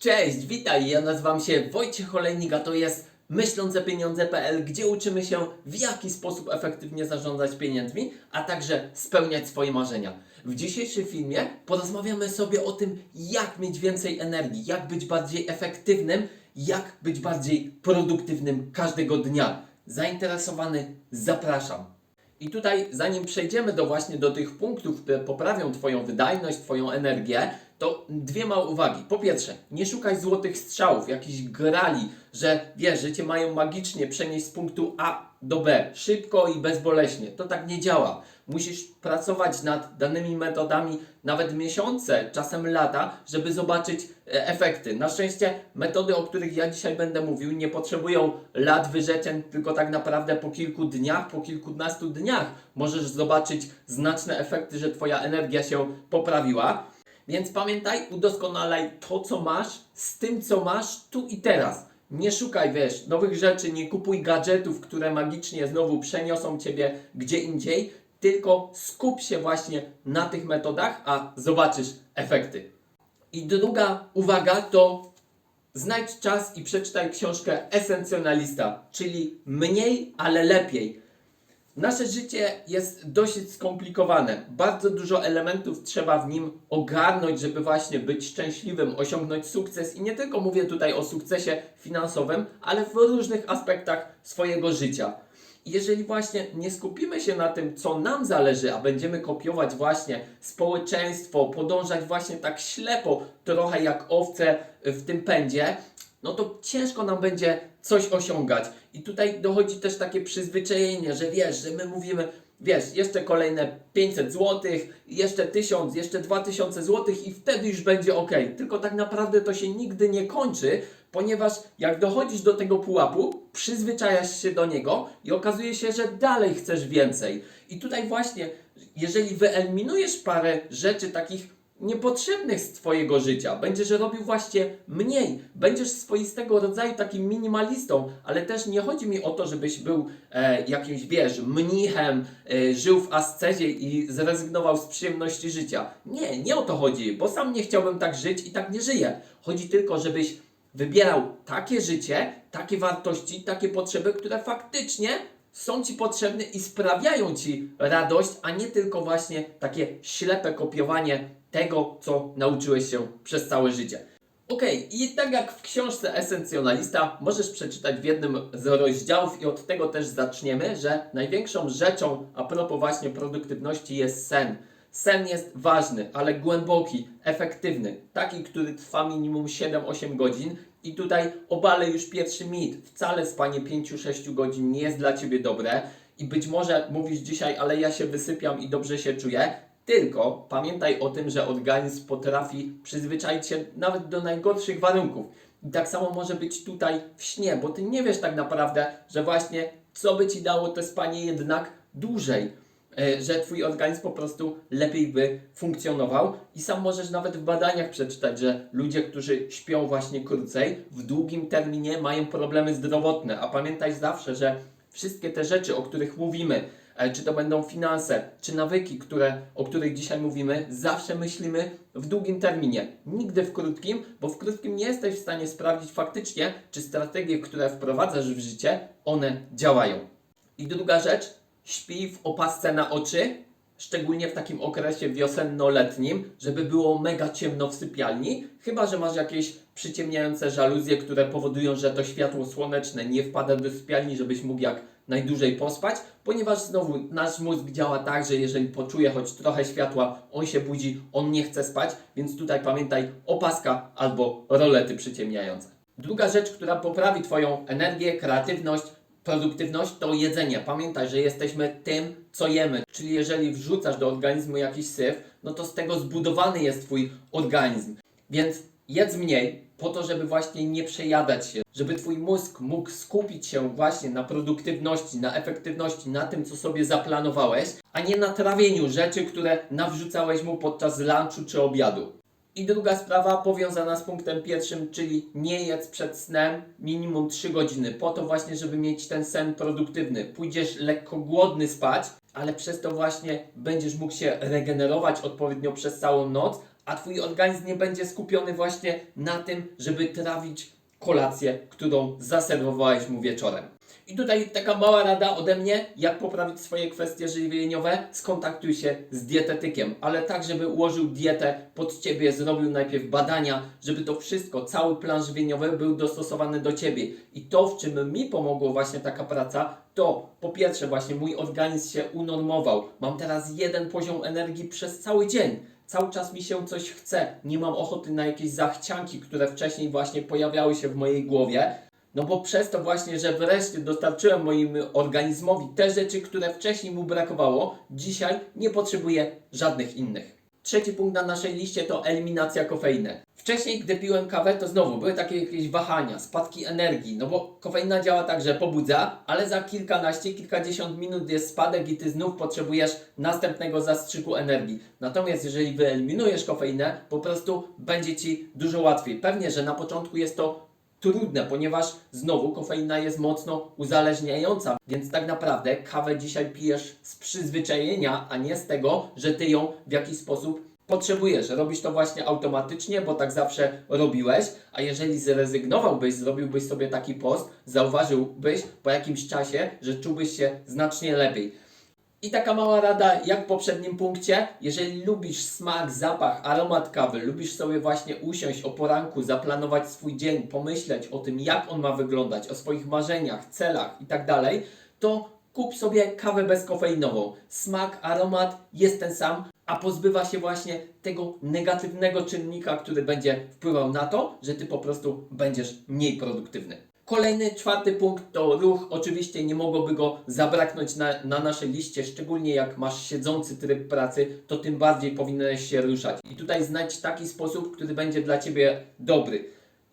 Cześć, witaj, ja nazywam się Wojciech Olejnik, a to jest myślącepieniądze.pl, gdzie uczymy się w jaki sposób efektywnie zarządzać pieniędzmi, a także spełniać swoje marzenia. W dzisiejszym filmie porozmawiamy sobie o tym, jak mieć więcej energii, jak być bardziej efektywnym, jak być bardziej produktywnym każdego dnia. Zainteresowany? Zapraszam. I tutaj, zanim przejdziemy do właśnie do tych punktów, które poprawią Twoją wydajność, Twoją energię, to dwie małe uwagi. Po pierwsze, nie szukaj złotych strzałów, jakichś grali, że wiesz, że Cię mają magicznie przenieść z punktu A do B, szybko i bezboleśnie. To tak nie działa. Musisz pracować nad danymi metodami nawet miesiące, czasem lata, żeby zobaczyć e, efekty. Na szczęście metody, o których ja dzisiaj będę mówił, nie potrzebują lat wyrzeczeń, tylko tak naprawdę po kilku dniach, po kilkunastu dniach możesz zobaczyć znaczne efekty, że Twoja energia się poprawiła. Więc pamiętaj, udoskonalaj to, co masz, z tym, co masz tu i teraz. Nie szukaj, wiesz, nowych rzeczy, nie kupuj gadżetów, które magicznie znowu przeniosą Ciebie gdzie indziej, tylko skup się właśnie na tych metodach, a zobaczysz efekty. I druga uwaga to znajdź czas i przeczytaj książkę Esencjonalista, czyli mniej, ale lepiej. Nasze życie jest dosyć skomplikowane. Bardzo dużo elementów trzeba w nim ogarnąć, żeby właśnie być szczęśliwym, osiągnąć sukces. I nie tylko mówię tutaj o sukcesie finansowym, ale w różnych aspektach swojego życia. Jeżeli właśnie nie skupimy się na tym, co nam zależy, a będziemy kopiować właśnie społeczeństwo, podążać właśnie tak ślepo, trochę jak owce w tym pędzie, no to ciężko nam będzie coś osiągać. I tutaj dochodzi też takie przyzwyczajenie, że wiesz, że my mówimy, wiesz, jeszcze kolejne 500 zł, jeszcze 1000, jeszcze 2000 zł i wtedy już będzie ok. Tylko tak naprawdę to się nigdy nie kończy, ponieważ jak dochodzisz do tego pułapu, przyzwyczajasz się do niego i okazuje się, że dalej chcesz więcej. I tutaj właśnie, jeżeli wyeliminujesz parę rzeczy takich niepotrzebnych z Twojego życia. Będziesz robił właśnie mniej. Będziesz swoistego rodzaju takim minimalistą, ale też nie chodzi mi o to, żebyś był e, jakimś, wiesz, mnichem, e, żył w ascezie i zrezygnował z przyjemności życia. Nie, nie o to chodzi, bo sam nie chciałbym tak żyć i tak nie żyję. Chodzi tylko, żebyś wybierał takie życie, takie wartości, takie potrzeby, które faktycznie są Ci potrzebne i sprawiają Ci radość, a nie tylko właśnie takie ślepe kopiowanie tego, co nauczyłeś się przez całe życie. Okej, i tak jak w książce Esencjonalista możesz przeczytać w jednym z rozdziałów i od tego też zaczniemy, że największą rzeczą a propos właśnie produktywności jest sen. Sen jest ważny, ale głęboki, efektywny, taki, który trwa minimum 7-8 godzin. I tutaj obalę już pierwszy mit. Wcale spanie 5-6 godzin nie jest dla Ciebie dobre. I być może mówisz dzisiaj, ale ja się wysypiam i dobrze się czuję. Tylko pamiętaj o tym, że organizm potrafi przyzwyczaić się nawet do najgorszych warunków. I tak samo może być tutaj w śnie, bo Ty nie wiesz tak naprawdę, że właśnie co by Ci dało to spanie jednak dłużej e, że Twój organizm po prostu lepiej by funkcjonował. I sam możesz nawet w badaniach przeczytać, że ludzie, którzy śpią właśnie krócej, w długim terminie mają problemy zdrowotne. A pamiętaj zawsze, że wszystkie te rzeczy, o których mówimy, czy to będą finanse, czy nawyki, które, o których dzisiaj mówimy, zawsze myślimy w długim terminie. Nigdy w krótkim, bo w krótkim nie jesteś w stanie sprawdzić faktycznie, czy strategie, które wprowadzasz w życie, one działają. I druga rzecz, śpij w opasce na oczy, szczególnie w takim okresie wiosenno-letnim, żeby było mega ciemno w sypialni, chyba że masz jakieś przyciemniające żaluzje, które powodują, że to światło słoneczne nie wpada do sypialni, żebyś mógł jak najdłużej pospać, ponieważ znowu nasz mózg działa tak, że jeżeli poczuje choć trochę światła, on się budzi, on nie chce spać, więc tutaj pamiętaj opaska albo rolety przyciemniające. Druga rzecz, która poprawi Twoją energię, kreatywność, produktywność to jedzenie. Pamiętaj, że jesteśmy tym, co jemy. Czyli jeżeli wrzucasz do organizmu jakiś syf, no to z tego zbudowany jest Twój organizm. Więc jedz mniej po to, żeby właśnie nie przejadać się, żeby Twój mózg mógł skupić się właśnie na produktywności, na efektywności, na tym, co sobie zaplanowałeś, a nie na trawieniu rzeczy, które nawrzucałeś mu podczas lunchu czy obiadu. I druga sprawa powiązana z punktem pierwszym, czyli nie jedz przed snem minimum 3 godziny, po to właśnie, żeby mieć ten sen produktywny. Pójdziesz lekko głodny spać, ale przez to właśnie będziesz mógł się regenerować odpowiednio przez całą noc, a twój organizm nie będzie skupiony właśnie na tym, żeby trawić kolację, którą zaserwowałeś mu wieczorem. I tutaj taka mała rada ode mnie, jak poprawić swoje kwestie żywieniowe, skontaktuj się z dietetykiem, ale tak, żeby ułożył dietę pod Ciebie, zrobił najpierw badania, żeby to wszystko, cały plan żywieniowy był dostosowany do Ciebie. I to, w czym mi pomogło właśnie taka praca, to po pierwsze właśnie mój organizm się unormował. Mam teraz jeden poziom energii przez cały dzień. Cały czas mi się coś chce, nie mam ochoty na jakieś zachcianki, które wcześniej właśnie pojawiały się w mojej głowie. No bo przez to właśnie, że wreszcie dostarczyłem moim organizmowi te rzeczy, które wcześniej mu brakowało, dzisiaj nie potrzebuję żadnych innych. Trzeci punkt na naszej liście to eliminacja kofeiny. Wcześniej, gdy piłem kawę, to znowu były takie jakieś wahania, spadki energii, no bo kofeina działa tak, że pobudza, ale za kilkanaście, kilkadziesiąt minut jest spadek i ty znów potrzebujesz następnego zastrzyku energii. Natomiast jeżeli wyeliminujesz kofeinę, po prostu będzie ci dużo łatwiej. Pewnie, że na początku jest to trudne, ponieważ znowu kofeina jest mocno uzależniająca, więc tak naprawdę kawę dzisiaj pijesz z przyzwyczajenia, a nie z tego, że ty ją w jakiś sposób potrzebujesz. Robisz to właśnie automatycznie, bo tak zawsze robiłeś, a jeżeli zrezygnowałbyś, zrobiłbyś sobie taki post, zauważyłbyś po jakimś czasie, że czułbyś się znacznie lepiej. I taka mała rada, jak w poprzednim punkcie, jeżeli lubisz smak, zapach, aromat kawy, lubisz sobie właśnie usiąść o poranku, zaplanować swój dzień, pomyśleć o tym, jak on ma wyglądać, o swoich marzeniach, celach i tak to kup sobie kawę bezkofeinową. Smak, aromat jest ten sam, a pozbywa się właśnie tego negatywnego czynnika, który będzie wpływał na to, że ty po prostu będziesz mniej produktywny. Kolejny, czwarty punkt to ruch. Oczywiście nie mogłoby go zabraknąć na, na naszej liście, szczególnie jak masz siedzący tryb pracy, to tym bardziej powinieneś się ruszać. I tutaj znajdź taki sposób, który będzie dla Ciebie dobry.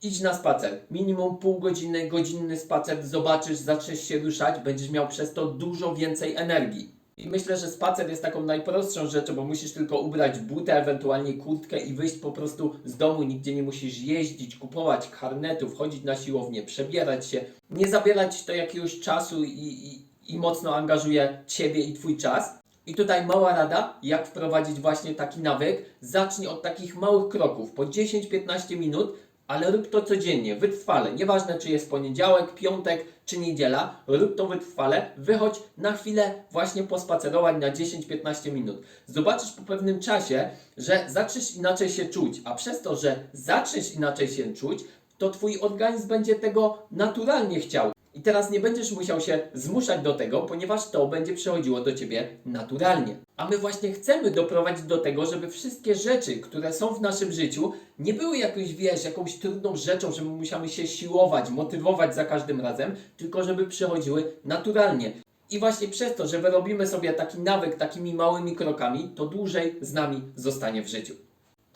Idź na spacer, minimum pół godziny, godzinny spacer, zobaczysz, zaczniesz się ruszać, będziesz miał przez to dużo więcej energii. I myślę, że spacer jest taką najprostszą rzeczą, bo musisz tylko ubrać butę, ewentualnie kurtkę i wyjść po prostu z domu. Nigdzie nie musisz jeździć, kupować karnetów, chodzić na siłownię, przebierać się. Nie zabierać to jakiegoś czasu i, i, i mocno angażuje Ciebie i Twój czas. I tutaj mała rada, jak wprowadzić właśnie taki nawyk. Zacznij od takich małych kroków, po 10-15 minut, ale rób to codziennie, wytrwale. Nieważne, czy jest poniedziałek, piątek, czy niedziela, rób to wytrwale. Wychodź na chwilę właśnie pospacerować na 10-15 minut. Zobaczysz po pewnym czasie, że zaczniesz inaczej się czuć, a przez to, że zaczniesz inaczej się czuć, to Twój organizm będzie tego naturalnie chciał. I teraz nie będziesz musiał się zmuszać do tego, ponieważ to będzie przychodziło do ciebie naturalnie. A my właśnie chcemy doprowadzić do tego, żeby wszystkie rzeczy, które są w naszym życiu, nie były jakąś, wiesz, jakąś trudną rzeczą, że my się siłować, motywować za każdym razem, tylko żeby przychodziły naturalnie. I właśnie przez to, że wyrobimy sobie taki nawyk takimi małymi krokami, to dłużej z nami zostanie w życiu.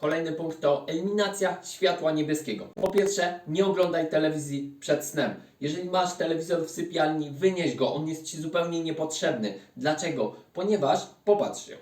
Kolejny punkt to eliminacja światła niebieskiego. Po pierwsze, nie oglądaj telewizji przed snem. Jeżeli masz telewizor w sypialni, wynieś go, on jest Ci zupełnie niepotrzebny. Dlaczego? Ponieważ, popatrz się,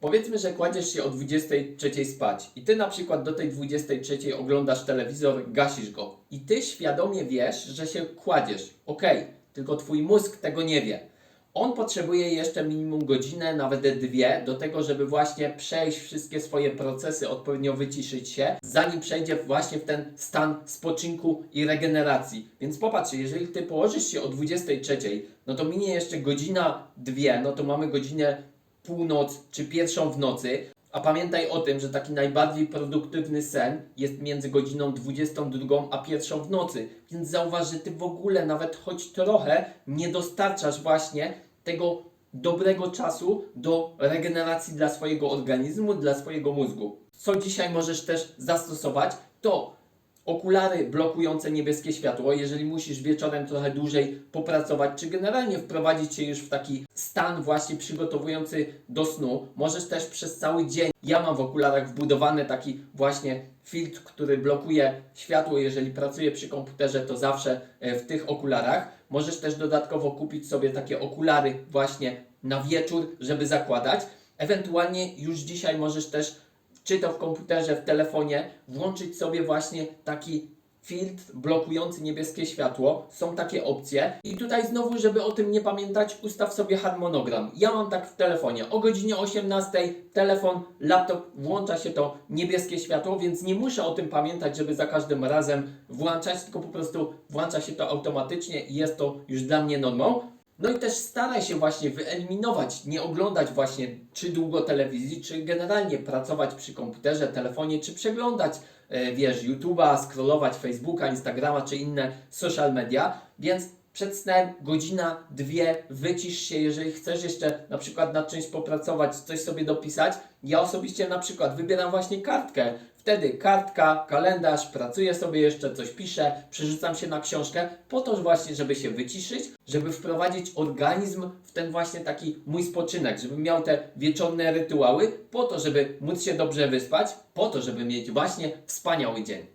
Powiedzmy, że kładziesz się o 23 spać i ty na przykład do tej 23 oglądasz telewizor, gasisz go i ty świadomie wiesz, że się kładziesz. Okej, tylko twój mózg tego nie wie. On potrzebuje jeszcze minimum godzinę, nawet dwie, do tego, żeby właśnie przejść wszystkie swoje procesy, odpowiednio wyciszyć się, zanim przejdzie właśnie w ten stan spoczynku i regeneracji. Więc popatrz, jeżeli ty położysz się o 23, no to minie jeszcze godzina, dwie, no to mamy godzinę północ czy pierwszą w nocy. A pamiętaj o tym, że taki najbardziej produktywny sen jest między godziną 22 a pierwszą w nocy. Więc zauważ, że ty w ogóle nawet choć trochę nie dostarczasz właśnie tego dobrego czasu do regeneracji dla swojego organizmu, dla swojego mózgu. Co dzisiaj możesz też zastosować, to okulary blokujące niebieskie światło, jeżeli musisz wieczorem trochę dłużej popracować, czy generalnie wprowadzić się już w taki stan właśnie przygotowujący do snu, możesz też przez cały dzień. Ja mam w okularach wbudowany taki właśnie filtr, który blokuje światło, jeżeli pracuję przy komputerze, to zawsze e, w tych okularach. Możesz też dodatkowo kupić sobie takie okulary właśnie na wieczór, żeby zakładać. Ewentualnie już dzisiaj możesz też czy to w komputerze, w telefonie, włączyć sobie właśnie taki filtr blokujący niebieskie światło. Są takie opcje. I tutaj znowu, żeby o tym nie pamiętać, ustaw sobie harmonogram. Ja mam tak w telefonie. O godzinie 18 telefon, laptop, włącza się to niebieskie światło, więc nie muszę o tym pamiętać, żeby za każdym razem włączać, tylko po prostu włącza się to automatycznie i jest to już dla mnie normą. No i też staraj się właśnie wyeliminować, nie oglądać właśnie czy długo telewizji, czy generalnie pracować przy komputerze, telefonie, czy przeglądać, e, wiesz, YouTube'a, scrollować Facebooka, Instagrama, czy inne social media, więc przed snem godzina, dwie, wycisz się, jeżeli chcesz jeszcze na przykład nad czymś popracować, coś sobie dopisać. Ja osobiście na przykład wybieram właśnie kartkę. Wtedy kartka, kalendarz, pracuję sobie jeszcze, coś piszę, przerzucam się na książkę, po to właśnie, żeby się wyciszyć, żeby wprowadzić organizm w ten właśnie taki mój spoczynek, żeby miał te wieczorne rytuały, po to, żeby móc się dobrze wyspać, po to, żeby mieć właśnie wspaniały dzień.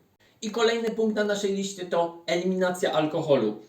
I kolejny punkt na naszej liście to eliminacja alkoholu.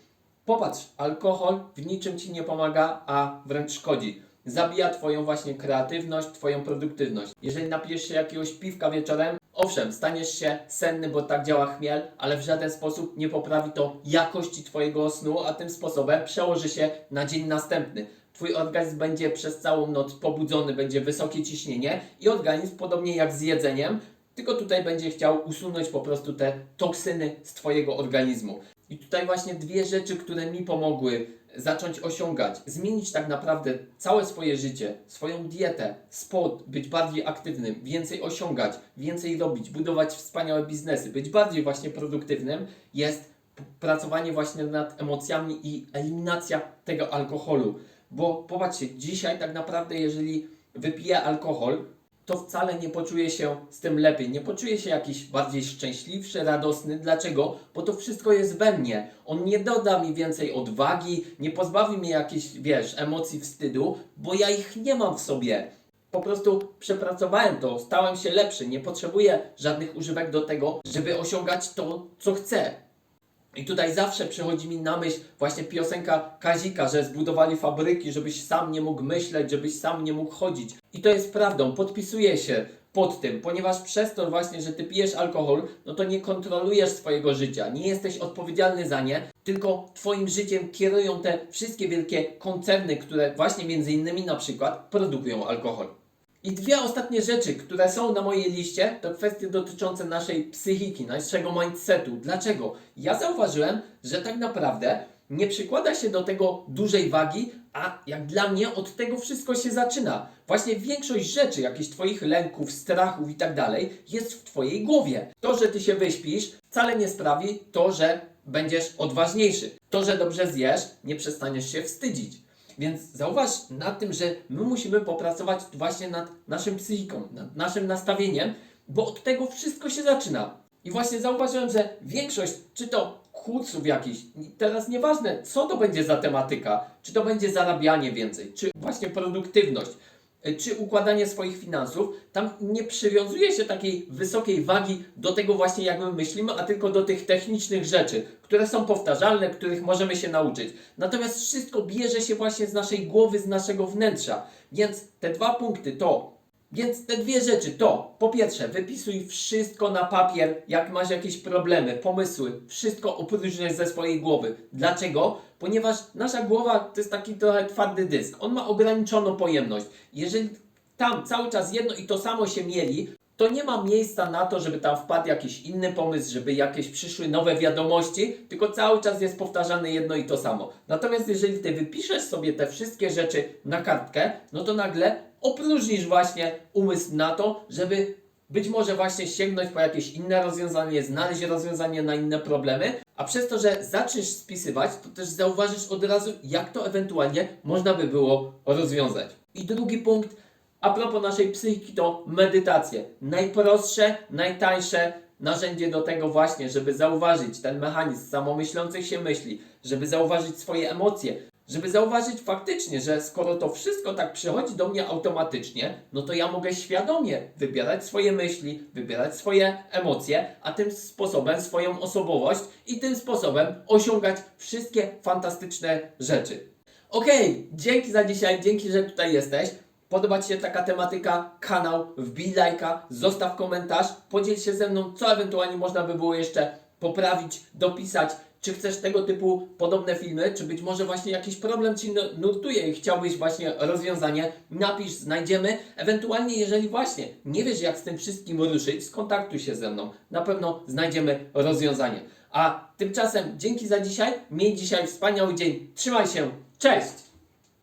Popatrz, alkohol w niczym ci nie pomaga, a wręcz szkodzi. Zabija twoją właśnie kreatywność, twoją produktywność. Jeżeli napijesz się jakiegoś piwka wieczorem, owszem, staniesz się senny, bo tak działa chmiel, ale w żaden sposób nie poprawi to jakości twojego snu, a tym sposobem przełoży się na dzień następny. Twój organizm będzie przez całą noc pobudzony, będzie wysokie ciśnienie i organizm, podobnie jak z jedzeniem, tylko tutaj będzie chciał usunąć po prostu te toksyny z Twojego organizmu. I tutaj właśnie dwie rzeczy, które mi pomogły zacząć osiągać, zmienić tak naprawdę całe swoje życie, swoją dietę, sport, być bardziej aktywnym, więcej osiągać, więcej robić, budować wspaniałe biznesy, być bardziej właśnie produktywnym, jest pracowanie właśnie nad emocjami i eliminacja tego alkoholu. Bo popatrzcie, dzisiaj tak naprawdę, jeżeli wypiję alkohol, to wcale nie poczuję się z tym lepiej. Nie poczuję się jakiś bardziej szczęśliwszy, radosny. Dlaczego? Bo to wszystko jest we mnie. On nie doda mi więcej odwagi, nie pozbawi mnie jakichś, wiesz, emocji wstydu, bo ja ich nie mam w sobie. Po prostu przepracowałem to, stałem się lepszy. Nie potrzebuję żadnych używek do tego, żeby osiągać to, co chcę. I tutaj zawsze przychodzi mi na myśl właśnie piosenka Kazika, że zbudowali fabryki, żebyś sam nie mógł myśleć, żebyś sam nie mógł chodzić. I to jest prawdą, podpisuję się pod tym, ponieważ przez to właśnie, że ty pijesz alkohol, no to nie kontrolujesz swojego życia, nie jesteś odpowiedzialny za nie, tylko twoim życiem kierują te wszystkie wielkie koncerny, które właśnie między innymi na przykład produkują alkohol. I dwie ostatnie rzeczy, które są na mojej liście, to kwestie dotyczące naszej psychiki, naszego mindsetu. Dlaczego? Ja zauważyłem, że tak naprawdę nie przykłada się do tego dużej wagi, a jak dla mnie od tego wszystko się zaczyna. Właśnie większość rzeczy, jakichś Twoich lęków, strachów i tak dalej, jest w Twojej głowie. To, że Ty się wyśpisz, wcale nie sprawi to, że będziesz odważniejszy. To, że dobrze zjesz, nie przestaniesz się wstydzić. Więc zauważ nad tym, że my musimy popracować właśnie nad naszym psychiką, nad naszym nastawieniem, bo od tego wszystko się zaczyna. I właśnie zauważyłem, że większość, czy to kursów jakichś, teraz nieważne co to będzie za tematyka, czy to będzie zarabianie więcej, czy właśnie produktywność, czy układanie swoich finansów, tam nie przywiązuje się takiej wysokiej wagi do tego właśnie jak my myślimy, a tylko do tych technicznych rzeczy, które są powtarzalne, których możemy się nauczyć. Natomiast wszystko bierze się właśnie z naszej głowy, z naszego wnętrza. Więc te dwa punkty to więc te dwie rzeczy to, po pierwsze, wypisuj wszystko na papier, jak masz jakieś problemy, pomysły, wszystko opróżniaj ze swojej głowy. Dlaczego? Ponieważ nasza głowa to jest taki trochę twardy dysk. On ma ograniczoną pojemność. Jeżeli tam cały czas jedno i to samo się mieli, to nie ma miejsca na to, żeby tam wpadł jakiś inny pomysł, żeby jakieś przyszły nowe wiadomości, tylko cały czas jest powtarzane jedno i to samo. Natomiast jeżeli ty wypiszesz sobie te wszystkie rzeczy na kartkę, no to nagle opróżnisz właśnie umysł na to, żeby być może właśnie sięgnąć po jakieś inne rozwiązanie, znaleźć rozwiązanie na inne problemy, a przez to, że zaczniesz spisywać, to też zauważysz od razu, jak to ewentualnie można by było rozwiązać. I drugi punkt, a propos naszej psychiki, to medytacje. Najprostsze, najtańsze narzędzie do tego właśnie, żeby zauważyć ten mechanizm samomyślących się myśli, żeby zauważyć swoje emocje, żeby zauważyć faktycznie, że skoro to wszystko tak przychodzi do mnie automatycznie, no to ja mogę świadomie wybierać swoje myśli, wybierać swoje emocje, a tym sposobem swoją osobowość i tym sposobem osiągać wszystkie fantastyczne rzeczy. Okej, dzięki za dzisiaj, dzięki, że tutaj jesteś. Podoba Ci się taka tematyka, kanał, wbij lajka, zostaw komentarz, podziel się ze mną, co ewentualnie można by było jeszcze poprawić, dopisać. Czy chcesz tego typu podobne filmy, czy być może właśnie jakiś problem Ci nu- nurtuje i chciałbyś właśnie rozwiązanie, napisz, znajdziemy. Ewentualnie, jeżeli właśnie nie wiesz, jak z tym wszystkim ruszyć, skontaktuj się ze mną. Na pewno znajdziemy rozwiązanie. A tymczasem dzięki za dzisiaj. Miej dzisiaj wspaniały dzień. Trzymaj się. Cześć!